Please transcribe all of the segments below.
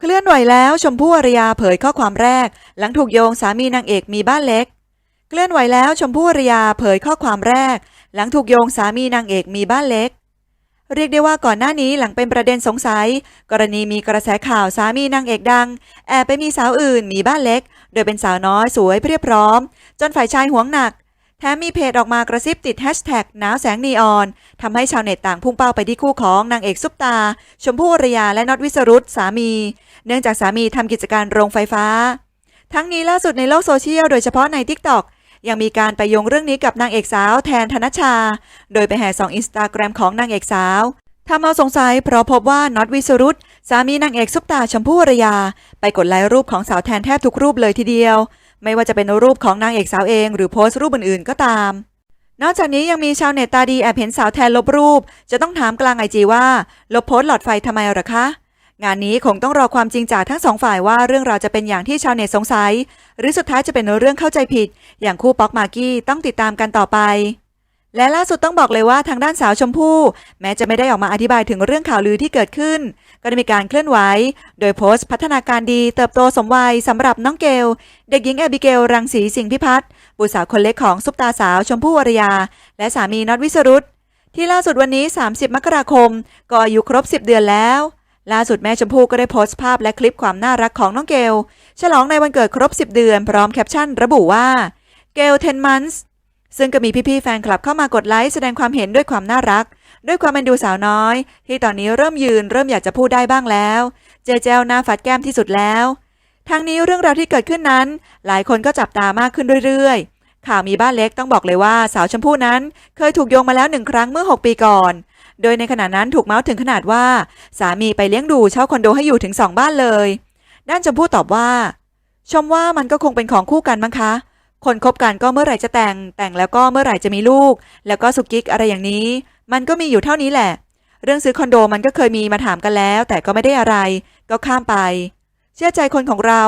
เคลื่อนไหวแล้วชมพู่อารยาเผยข้อความแรก หลังถูกโยงสามีนางเอกมีบ้านเล็ก เคลื่อนไหวแล้วชมพู่อารยาเผยข้อความแรก หลังถูกโยงสามีนางเอกมีบ้านเล็ก เรียกได้ว่าก่อนหน้านี้หลังเป็นประเด็นสงสัย กรณีมีกระแสข่าวสามีนางเอกดัง แอบไปมีสาวอื่นมีบ้านเล็ก โดยเป็นสาวน้อยสวยเรียบพร้อม จนฝ่ายชายหวงหนัก แถมมีเพจออกมากระซิบติดแฮชแท็กหนาวแสงนีออนทำให้ชาวเน็ตต่างพุ่งเป้าไปที่คู่ของนางเอกซุปตา ชมพู่อรยาและน็อตวิสรุตสามี เนื่องจากสามีทำกิจการโรงไฟฟ้า ทั้งนี้ล่าสุดในโลกโซเชียลโดยเฉพาะใน t ิ k t o k ยังมีการไปโยงเรื่องนี้กับนางเอกสาวแทนธนชา โดยไปแห่ส่องอินสตาแกรมของนางเอกสาวทำเอาสงสัยเพราะพบว่าน็อตวิสรุตสามีนางเอกซุปตาชมพู่อรยา ไปกดไลค์รูปของสาวแทนแทบทุกรูปเลยทีเดียว ไม่ว่าจะเป็นรูปของนางเอกสาวเอง หรือโพสต์รูปอื่นๆก็ตาม นอกจากนี้ยังมีชาวเน็ตตาดีแอบเห็นสาวแทนลบรูป จะต้องถามกลางไอจีว่า ลบโพสต์หลอดไฟทำไมหรอคะ งานนี้คงต้องรอความจริงจากทั้งสองฝ่ายว่าเรื่องราวจะเป็นอย่างที่ชาวเน็ตสงสัย หรือสุดท้ายจะเป็นเรื่องเข้าใจผิด อย่างคู่ป๊อกมากกี้ต้องติดตามกันต่อไป และล่าสุดต้องบอกเลยว่าทางด้านสาวชมพู่ แม้จะไม่ได้ออกมาอธิบายถึงเรื่องข่าวลือที่เกิดขึ้น ก็ได้มีการเคลื่อนไหว โดยโพสต์พัฒนาการดีเติบโตสมวัยสำหรับน้องเกล เด็กหญิงแอบิเกล รังสีสิงห์พิพัฒน์บุตรสาวคนเล็กของซุปตาสาวชมพู่วรยา และสามีน็อตวิสรุตที่ล่าสุดวันนี้ 30 มกราคม ก็อายุครบ 10 เดือนแล้ว ล่าสุดแม่ชมพู่ก็ได้โพสต์ภาพและคลิปความน่ารักของน้องเกล ฉลองในวันเกิดครบ 10 เดือน พร้อมแคปชั่น ระบุว่า เกล 10 months ซึ่งก็มีพี่ๆแฟนคลับเข้ามากดไลค์แสดงความเห็นด้วยความน่ารัก ด้วยความเป็นดูสาวน้อย ที่ตอนนี้เริ่มยืนเริ่มอยากจะพูดได้บ้างแล้ว เจเจลหน้าฟัดแก้มที่สุดแล้วทั้งนี้เรื่องราวที่เกิดขึ้นนั้น หลายคนก็จับตามากขึ้นเรื่อยๆ ข่าวมีบ้านเล็กต้องบอกเลยว่าสาวชมพู่นั้น เคยถูกโยงมาแล้วหนึ่งครั้งเมื่อ 6 ปีก่อน โดยในขณะนั้นถูกเมาส์ถึงขนาดว่า สามีไปเลี้ยงดูเช่าคอนโดให้อยู่ถึง 2 บ้านเลย ด้านชมพู่ตอบว่า ชมว่ามันก็คงเป็นของคู่กันมั้งคะ คนคบกันก็เมื่อไหร่จะแต่ง แต่งแล้วก็เมื่อไหร่จะมีลูก แล้วก็สุกิกอะไรอย่างนี้ มันก็มีอยู่เท่านี้แหละ เรื่องซื้อคอนโดมันก็เคยมีมาถามกันแล้ว แต่ก็ไม่ได้อะไร ก็ข้ามไป เชื่อใจคนของเรา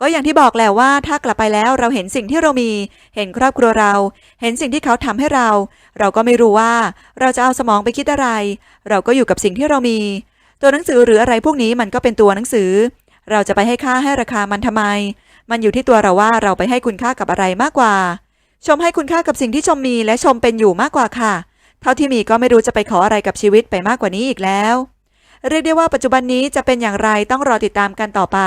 ก็อย่างที่บอกแหละว่าถ้ากลับไปแล้วเราเห็นสิ่งที่เรามี เห็นครอบครัวเรา เห็นสิ่งที่เขาทำให้เรา เราก็ไม่รู้ว่า เราจะเอาสมองไปคิดอะไร เราก็อยู่กับสิ่งที่เรามี ตัวหนังสือหรืออะไรพวกนี้มันก็เป็นตัวหนังสือ เราจะไปให้ค่าให้ราคามันทำไม มันอยู่ที่ตัวเราว่าเราไปให้คุณค่ากับอะไรมากกว่า ชมให้คุณค่ากับสิ่งที่ชมมีและชมเป็นอยู่มากกว่าค่ะ เท่าที่มีก็ไม่รู้จะไปขออะไรกับชีวิตไปมากกว่านี้อีกแล้ว เรียกได้ว่าปัจจุบันนี้จะเป็นอย่างไรต้องรอติดตามกันต่อไป